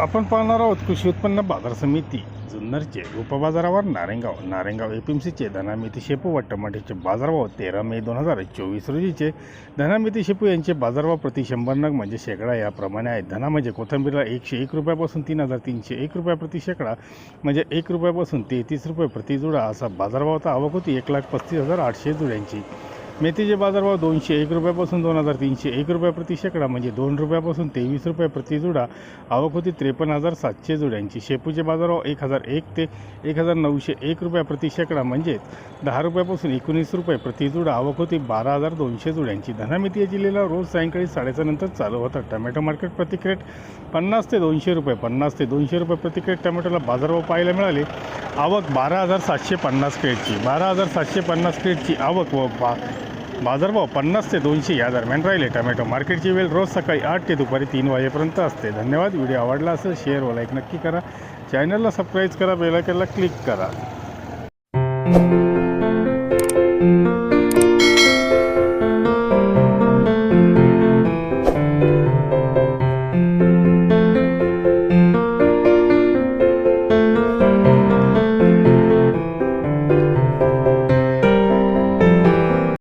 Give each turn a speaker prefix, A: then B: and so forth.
A: आपण पाहणार आहोत कृषी उत्पन्न बाजार समिती जुन्नरचे उपबाजारावर नारेंगाव. नारेंगाव एपीएमसीचे धनामिती शेपू व टमाट्याचे बाजारभाव तेरा मे दोन हजार चोवीस रोजीचे. धनामिती शेपू यांचे बाजारभाव प्रति शंभर नग म्हणजे शेकडा. याप्रमाणे आहेत धना म्हणजे कोथंबीरला एकशे एक रुपयापासून तीन हजार तीनशे एक रुपया प्रति शेकडा म्हणजे एक रुपयापासून तेहतीस रुपये प्रति जुडा असा बाजारभाव तर आवक होती. एक लाख पस्तीस हजार आठशे जुड्यांची. मेथीचे बाजारभाव दोनशे एक रुपयापासून दोन हजार तीनशे एक रुपया प्रति शेकडा म्हणजे दोन रुपयापासून तेवीस रुपये प्रति जुडा. आवक होती त्रेपन्न हजार सातशे जुड्यांची. शेपूचे बाजारभाव एक हजार एक ते एक हजार नऊशे एक रुपया प्रति शेकडा म्हणजेच दहा रुपयापासून एकोणीस रुपये प्रति जुडा. आवक होती बारा हजार दोनशे जुड्यांची. धनामिती या जिल्ह्याला रोज सायंकाळी साडेसानंतर चालू होतं टमॅटो मार्केट प्रति क्रेट पन्नास ते दोनशे रुपये पन्नास ते दोनशे रुपये प्रति क्रेट टमॅटोला बाजारभाव पाहायला मिळाले. आवक बारा हजार सातशे पन्नास क्रेटची. बारा हजार सातशे पन्नास क्रेटची आवक व बा बाजारभाव पन्नास ते दोनशे या दरम्यान राहिले. टमॅटो मार्केटची वेळ रोज सकाळी आठ ते दुपारी तीन वाजेपर्यंत असते. धन्यवाद. व्हिडिओ आवडला असेल शेअर व लाईक नक्की करा. चॅनलला सबस्क्राईब करा बेलायकनला क्लिक करा.